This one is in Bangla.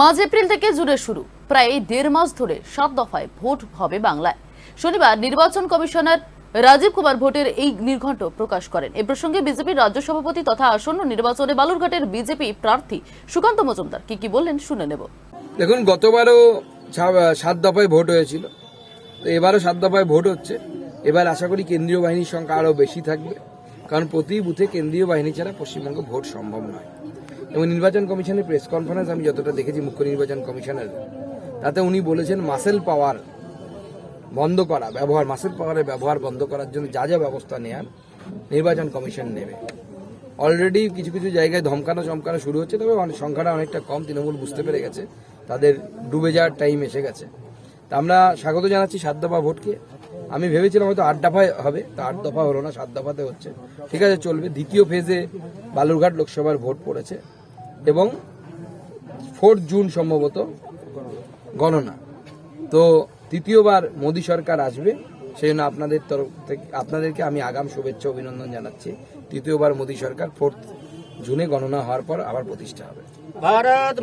মাঝ এপ্রিল থেকে জুড়ে শুরু। প্রায় দেড় মাস ধরে সাত দফায় ভোট হবে বাংলায়। শনিবার নির্বাচন কমিশনার রাজীব কুমার ভোটের এই নির্ঘণ্ট প্রকাশ করেন। এ প্রসঙ্গে বিজেপির রাজ্য সভাপতি তথা আসন্ন নির্বাচনে বালুরঘাটের বিজেপি প্রার্থী সুকান্ত মজুমদার কি কি বললেন শুনে নেব। দেখুন, গতবারও সাত দফায় ভোট হয়েছিল। তো এবারও সাত দফায় ভোট হচ্ছে। এবার আশা করি কেন্দ্রীয় বাহিনীর সংখ্যা আরও বেশি থাকবে। কারণ প্রতি বুথে কেন্দ্রীয় বাহিনী ছাড়া পশ্চিমবঙ্গে ভোট সম্ভব নয়। এবং নির্বাচন কমিশনের প্রেস কনফারেন্স আমি যতটা দেখেছি মুখ্য নির্বাচন কমিশনের, তাতে উনি বলেছেন মাসেল পাওয়ার বন্ধ করা, ব্যবহার মাসেল পাওয়ারের ব্যবহার বন্ধ করার জন্য যা যা ব্যবস্থা নেওয়ার নির্বাচন কমিশন নেবে। অলরেডি কিছু কিছু জায়গায় ধমকানো চমকানো শুরু হচ্ছে, তবে সংখ্যাটা অনেকটা কম, তৃণমূল বুঝতে পেরে গেছে, তাদের ডুবে যাওয়ার টাইম এসে গেছে। তা আমরা স্বাগত জানাচ্ছি সাত দফা ভোটকে। আমি ভেবেছিলাম হয়তো আট দফায় হবে, তা আট দফা হলো না, সাত দফাতে হচ্ছে। ঠিক আছে, চলবে। দ্বিতীয় ফেজে বালুরঘাট লোকসভার ভোট পড়েছে এবং ফোর্থ জুন সম্ভবত গণনা। তো তৃতীয়বার মোদী সরকার আসবে, সেই জন্য আপনাদের তরফ থেকে, আপনাদেরকে আমি আগাম শুভেচ্ছা, অভিনন্দন জানাচ্ছি। তৃতীয়বার মোদী সরকার ফোর্থ জুনে গণনা হওয়ার পর আবার প্রতিষ্ঠা হবে। ভারত